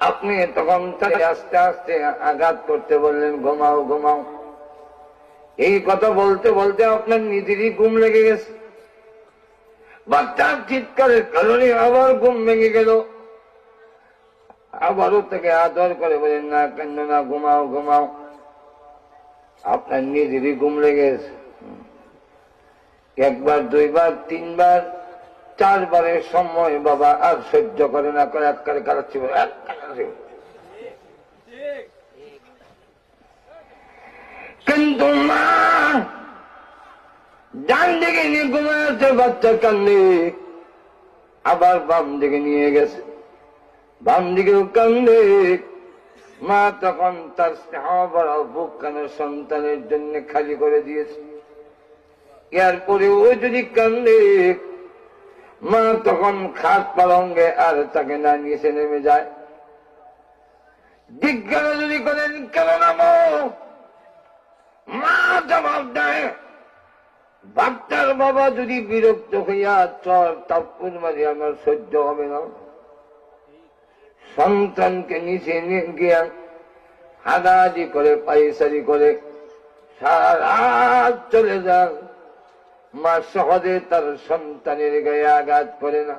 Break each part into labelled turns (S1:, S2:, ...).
S1: আপনি তখন তাকে আস্তে আস্তে আঘাত করতে বললেন ঘুমাও ঘুমাও। এই কথা বলতে বলতে আপনার নিজেরই ঘুম লেগে গেছে। বাচ্চার চিৎকারের কারণে আবার ঘুম ভেঙে গেল। আবারও তাকে আদর করে বলেন না কেন না ঘুমাও ঘুমাও। আপনার নিজেরই ঘুম লেগে গেছে। একবার দুইবার তিনবার চারবারের সময় বাবা আর সহ্য করে না করে এককারে কাটাচ্ছি বলে এক কাটাচ্ছি কিন্তু মা, ডান দিকে নিয়ে ঘুমাচ্ছে বাচ্চা কান্দে। আবার বাম দিকে নিয়ে গেছে। বাম দিকেও কান্দে। মা তখন তার স্নেহ বড় বুক কেন সন্তানের জন্য খালি করে দিয়েছে। এরপরে ও যদি কান্দে, মা তখন খাট পালঙ্গে আর তাকে না নিচে নেমে যায়। জিজ্ঞাসা যদি করেন কেন নামো? মা জবাব দেয় বাচ্চার বাবা যদি বিরক্ত হইয়া চর তাপুর মাঝে আমার সহ্য হবে না। সন্তানকে নিচে গিয়া হাদাহাদি করে পাইসারি করে সারা চলে যান। মা সহজে তার সন্তানের গায়ে আঘাত করে না।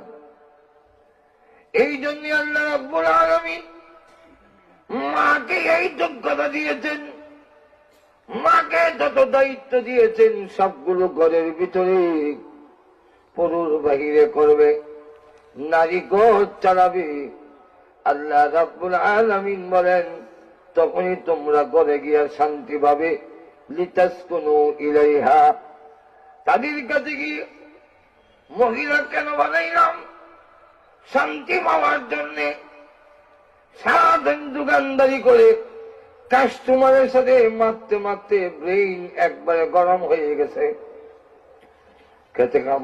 S1: এই জন্য আল্লাহ রব্বুল আলমিন মাকে এই যোগ্যতা দিয়েছেন। মাকে যত দায়িত্ব দিয়েছেন, সবগুলো ঘরের ভিতরে পুরুষ বাহিরে করবে, নারী গোদ চালাবে। আল্লাহ রাব্বুল আলামিন বলেন, তখনই তোমরা ঘরে গিয়া শান্তি পাবে। লিতাস কোনো ইলাইহা। তাদের কাছে কি মহিলা কেন বানাইলাম? শান্তি পাওয়ার জন্যে সারাদিন দোকানদারি করে কাস্টমারের সাথে মারতে মারতে ব্রেইন একবারে গরম হয়ে গেছে। খেতে খামার